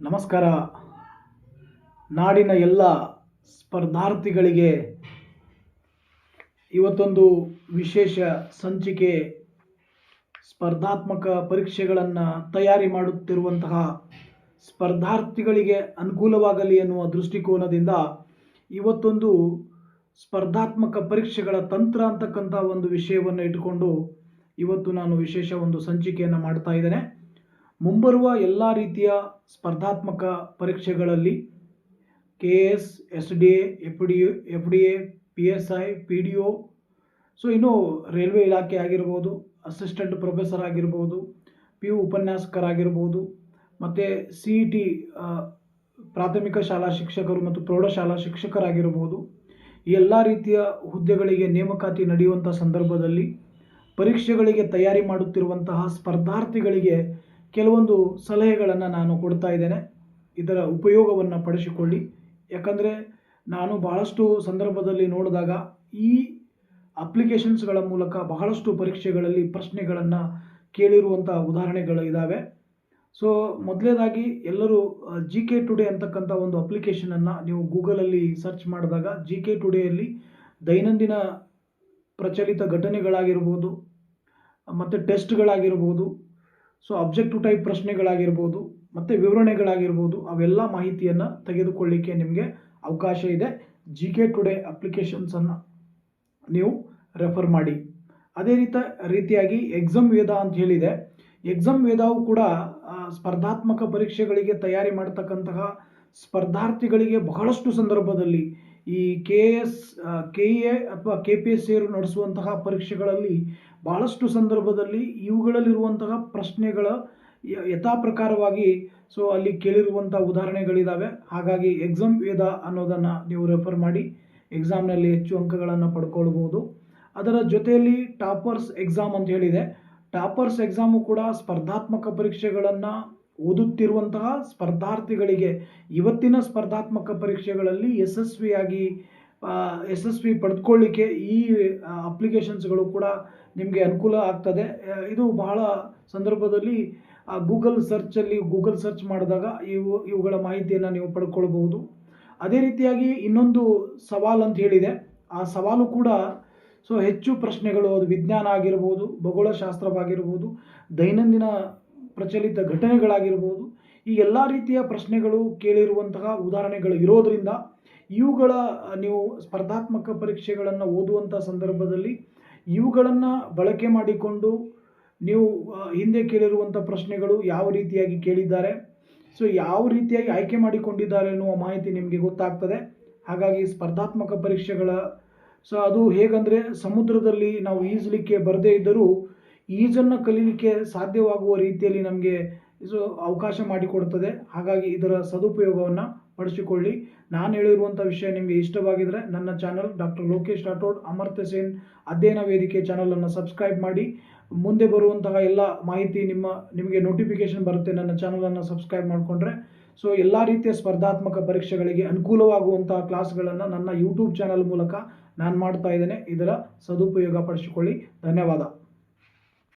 ನಮಸ್ಕಾರ. ನಾಡಿನ ಎಲ್ಲ ಸ್ಪರ್ಧಾರ್ಥಿಗಳಿಗೆ ಇವತ್ತೊಂದು ವಿಶೇಷ ಸಂಚಿಕೆ, ಸ್ಪರ್ಧಾತ್ಮಕ ಪರೀಕ್ಷೆಗಳನ್ನು ತಯಾರಿ ಮಾಡುತ್ತಿರುವಂತಹ ಸ್ಪರ್ಧಾರ್ಥಿಗಳಿಗೆ ಅನುಕೂಲವಾಗಲಿ ಎನ್ನುವ ದೃಷ್ಟಿಕೋನದಿಂದ ಇವತ್ತೊಂದು ಸ್ಪರ್ಧಾತ್ಮಕ ಪರೀಕ್ಷೆಗಳ ತಂತ್ರ ಅಂತಕ್ಕಂಥ ಒಂದು ವಿಷಯವನ್ನು ಇಟ್ಟುಕೊಂಡು ಇವತ್ತು ನಾನು ವಿಶೇಷ ಒಂದು ಸಂಚಿಕೆಯನ್ನು ಮಾಡ್ತಾ ಇದ್ದೇನೆ. ಮುಂಬರುವ ಎಲ್ಲ ರೀತಿಯ ಸ್ಪರ್ಧಾತ್ಮಕ ಪರೀಕ್ಷೆಗಳಲ್ಲಿ K S S D A, F D F D A, P S I, P D O, so ಇನ್ನು ರೈಲ್ವೆ ಇಲಾಖೆ ಆಗಿರ್ಬೋದು, ಅಸಿಸ್ಟೆಂಟ್ ಪ್ರೊಫೆಸರ್ ಆಗಿರ್ಬೋದು, ಪಿ ಯು ಉಪನ್ಯಾಸಕರಾಗಿರ್ಬೋದು, ಮತ್ತು ಸಿ ಇ ಟಿ ಪ್ರಾಥಮಿಕ ಶಾಲಾ ಶಿಕ್ಷಕರು ಮತ್ತು ಪ್ರೌಢಶಾಲಾ ಶಿಕ್ಷಕರಾಗಿರ್ಬೋದು ಎಲ್ಲ ರೀತಿಯ ಹುದ್ದೆಗಳಿಗೆ ನೇಮಕಾತಿ ನಡೆಯುವಂಥ ಸಂದರ್ಭದಲ್ಲಿ ಪರೀಕ್ಷೆಗಳಿಗೆ ತಯಾರಿ ಮಾಡುತ್ತಿರುವಂತಹ ಸ್ಪರ್ಧಾರ್ಥಿಗಳಿಗೆ ಕೆಲವೊಂದು ಸಲಹೆಗಳನ್ನು ನಾನು ಕೊಡ್ತಾ ಇದ್ದೇನೆ. ಇದರ ಉಪಯೋಗವನ್ನು ಪಡಿಸಿಕೊಳ್ಳಿ. ಯಾಕಂದರೆ ನಾನು ಬಹಳಷ್ಟು ಸಂದರ್ಭದಲ್ಲಿ ನೋಡಿದಾಗ ಈ ಅಪ್ಲಿಕೇಶನ್ಸ್ಗಳ ಮೂಲಕ ಬಹಳಷ್ಟು ಪರೀಕ್ಷೆಗಳಲ್ಲಿ ಪ್ರಶ್ನೆಗಳನ್ನು ಕೇಳಿರುವಂಥ ಉದಾಹರಣೆಗಳು ಇದ್ದಾವೆ ಸೊ ಮೊದಲನೇದಾಗಿ ಎಲ್ಲರೂ ಜಿ ಕೆ ಟುಡೇ ಅಂತಕ್ಕಂಥ ಒಂದು ಅಪ್ಲಿಕೇಶನನ್ನು ನೀವು ಗೂಗಲಲ್ಲಿ ಸರ್ಚ್ ಮಾಡಿದಾಗ ಜಿ ಕೆ ಟುಡೇಯಲ್ಲಿ ದೈನಂದಿನ ಪ್ರಚಲಿತ ಘಟನೆಗಳಾಗಿರ್ಬೋದು, ಮತ್ತು ಟೆಸ್ಟ್ಗಳಾಗಿರ್ಬೋದು ಸೊ ಅಬ್ಜೆಕ್ಟಿವ್ ಟೈಪ್ ಪ್ರಶ್ನೆಗಳಾಗಿರ್ಬೋದು, ಮತ್ತು ವಿವರಣೆಗಳಾಗಿರ್ಬೋದು, ಅವೆಲ್ಲ ಮಾಹಿತಿಯನ್ನು ತೆಗೆದುಕೊಳ್ಳಿಕ್ಕೆ ನಿಮಗೆ ಅವಕಾಶ ಇದೆ. ಜಿ ಕೆ ಟುಡೇ ಅಪ್ಲಿಕೇಶನ್ಸನ್ನು ನೀವು ರೆಫರ್ ಮಾಡಿ. ಅದೇ ರೀತ, ರೀತಿಯಾಗಿ ಎಕ್ಸಾಮ್ ವೇದ ಅಂತ ಹೇಳಿದೆ. ಎಕ್ಸಾಮ್ ವೇದವು ಕೂಡ ಸ್ಪರ್ಧಾತ್ಮಕ ಪರೀಕ್ಷೆಗಳಿಗೆ ತಯಾರಿ ಮಾಡ್ತಕ್ಕಂತಹ ಸ್ಪರ್ಧಾರ್ಥಿಗಳಿಗೆ ಬಹಳಷ್ಟು ಸಂದರ್ಭದಲ್ಲಿ ಈ ಕೆ ಎಸ್ ಕೆ ಎ ಅಥವಾ ಕೆ ಪಿ ಎಸ್ ಸಿ ಅವರು ನಡೆಸುವಂತಹ ಪರೀಕ್ಷೆಗಳಲ್ಲಿ ಬಹಳಷ್ಟು ಸಂದರ್ಭದಲ್ಲಿ ಇವುಗಳಲ್ಲಿರುವಂತಹ ಪ್ರಶ್ನೆಗಳ ಯಥಾ ಪ್ರಕಾರವಾಗಿ ಸೊ ಅಲ್ಲಿ ಕೇಳಿರುವಂಥ ಉದಾಹರಣೆಗಳಿದ್ದಾವೆ ಹಾಗಾಗಿ ಎಕ್ಸಾಮ್ ವೇದ ಅನ್ನೋದನ್ನು ನೀವು ರೆಫರ್ ಮಾಡಿ ಎಕ್ಸಾಮ್ನಲ್ಲಿ ಹೆಚ್ಚು ಅಂಕಗಳನ್ನು ಪಡ್ಕೊಳ್ಬೋದು. ಅದರ ಜೊತೆಯಲ್ಲಿ ಟಾಪರ್ಸ್ ಎಕ್ಸಾಮ್ ಅಂತ ಹೇಳಿದೆ. ಟಾಪರ್ಸ್ ಎಕ್ಸಾಮು ಕೂಡ ಸ್ಪರ್ಧಾತ್ಮಕ ಪರೀಕ್ಷೆಗಳನ್ನು ಓದುತ್ತಿರುವಂತಹ ಸ್ಪರ್ಧಾರ್ಥಿಗಳಿಗೆ, ಇವತ್ತಿನ ಸ್ಪರ್ಧಾತ್ಮಕ ಪರೀಕ್ಷೆಗಳಲ್ಲಿ ಯಶಸ್ವಿಯಾಗಿ ಯಶಸ್ವಿ ಪಡೆದುಕೊಳ್ಳಿಕ್ಕೆ ಈ ಅಪ್ಲಿಕೇಶನ್ಸ್ಗಳು ಕೂಡ ನಿಮಗೆ ಅನುಕೂಲ ಆಗ್ತದೆ. ಇದು ಬಹಳ ಸಂದರ್ಭದಲ್ಲಿ ಗೂಗಲ್ ಸರ್ಚಲ್ಲಿ ಗೂಗಲ್ ಸರ್ಚ್ ಮಾಡಿದಾಗ ಇವು, ಇವುಗಳ ಮಾಹಿತಿಯನ್ನು ನೀವು ಪಡ್ಕೊಳ್ಬಹುದು. ಅದೇ ರೀತಿಯಾಗಿ ಇನ್ನೊಂದು ಸವಾಲು ಅಂತ ಹೇಳಿದೆ. ಆ ಸವಾಲು ಕೂಡ ಸೊ ಹೆಚ್ಚು ಪ್ರಶ್ನೆಗಳು, ಅದು ವಿಜ್ಞಾನ ಆಗಿರ್ಬೋದು, ಭೂಗೋಳಶಾಸ್ತ್ರವಾಗಿರ್ಬೋದು, ದೈನಂದಿನ ಪ್ರಚಲಿತ ಘಟನೆಗಳಾಗಿರ್ಬೋದು, ಈ ಎಲ್ಲ ರೀತಿಯ ಪ್ರಶ್ನೆಗಳು ಕೇಳಿರುವಂತಹ ಉದಾಹರಣೆಗಳು ಇರೋದರಿಂದ ಇವುಗಳ ನೀವು ಸ್ಪರ್ಧಾತ್ಮಕ ಪರೀಕ್ಷೆಗಳನ್ನು ಓದುವಂಥ ಸಂದರ್ಭದಲ್ಲಿ ಇವುಗಳನ್ನು ಬಳಕೆ ಮಾಡಿಕೊಂಡು ನೀವು ಹಿಂದೆ ಕೇಳಿರುವಂಥ ಪ್ರಶ್ನೆಗಳು ಯಾವ ರೀತಿಯಾಗಿ ಕೇಳಿದ್ದಾರೆ, ಸೊ ಯಾವ ರೀತಿಯಾಗಿ ಆಯ್ಕೆ ಮಾಡಿಕೊಂಡಿದ್ದಾರೆ ಅನ್ನುವ ಮಾಹಿತಿ ನಿಮಗೆ ಗೊತ್ತಾಗ್ತದೆ. ಹಾಗಾಗಿ ಸ್ಪರ್ಧಾತ್ಮಕ ಪರೀಕ್ಷೆಗಳ, ಸೊ ಅದು ಹೇಗಂದರೆ ಸಮುದ್ರದಲ್ಲಿ ನಾವು ಈಜಲಿಕ್ಕೆ ಬರದೇ ಇದ್ದರೂ ಈಜನ್ನು ಕಲೀಲಿಕ್ಕೆ ಸಾಧ್ಯವಾಗುವ ರೀತಿಯಲ್ಲಿ ನಮಗೆ ಇದು ಅವಕಾಶ ಮಾಡಿಕೊಡುತ್ತದೆ. ಹಾಗಾಗಿ ಇದರ ಸದುಪಯೋಗವನ್ನು ಪಡಿಸಿಕೊಳ್ಳಿ. ನಾನು ಹೇಳಿರುವಂಥ ವಿಷಯ ನಿಮಗೆ ಇಷ್ಟವಾಗಿದ್ದರೆ ನನ್ನ ಚಾನಲ್ ಡಾಕ್ಟರ್ ಲೋಕೇಶ್ ರಾಠೋಡ್, ಅಮರ್ತ್ಯ ಸೇನ್ ಅಧ್ಯಯನ ವೇದಿಕೆ ಚಾನಲನ್ನು ಸಬ್ಸ್ಕ್ರೈಬ್ ಮಾಡಿ. ಮುಂದೆ ಬರುವಂತಹ ಎಲ್ಲ ಮಾಹಿತಿ ನಿಮ್ಮ, ನಿಮಗೆ ನೋಟಿಫಿಕೇಶನ್ ಬರುತ್ತೆ ನನ್ನ ಚಾನಲನ್ನು ಸಬ್ಸ್ಕ್ರೈಬ್ ಮಾಡಿಕೊಂಡ್ರೆ. ಸೊ ಎಲ್ಲ ರೀತಿಯ ಸ್ಪರ್ಧಾತ್ಮಕ ಪರೀಕ್ಷೆಗಳಿಗೆ ಅನುಕೂಲವಾಗುವಂತಹ ಕ್ಲಾಸ್ಗಳನ್ನು ನನ್ನ ಯೂಟ್ಯೂಬ್ ಚಾನಲ್ ಮೂಲಕ ನಾನು ಮಾಡ್ತಾ ಇದ್ದೇನೆ. ಇದರ ಸದುಪಯೋಗ ಪಡಿಸಿಕೊಳ್ಳಿ. ಧನ್ಯವಾದ.